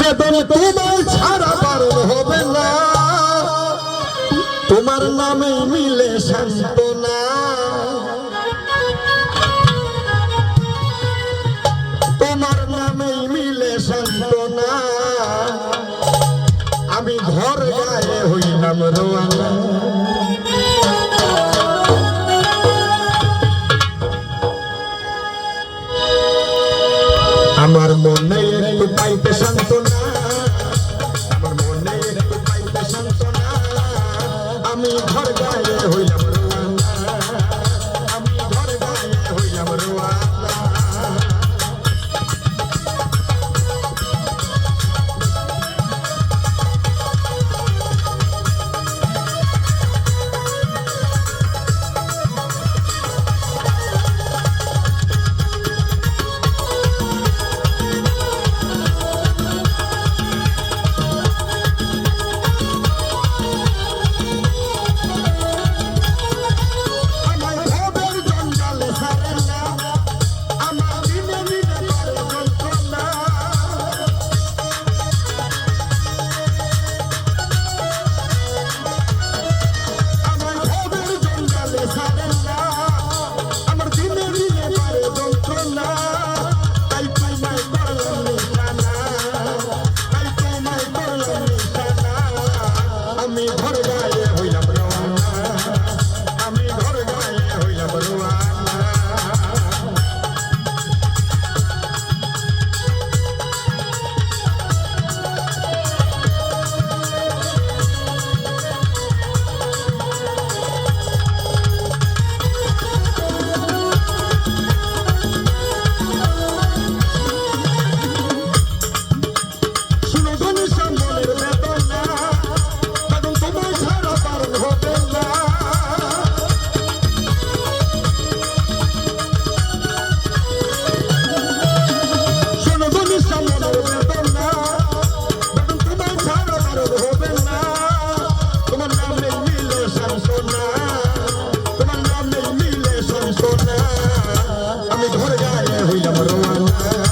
যেদিন তোমার ছাড়া হবে না, তোমার নামে মিলে সান্ত্বনা। তোমার নামে মিলে সান্ত্বনা। আমি ঘর গায়ে হইলাম রোয়ানা। আমার মনে পাইতে শান্তি আমি ঘর গায়ে হইলাম। ধরে যায় হইলাম রোমানা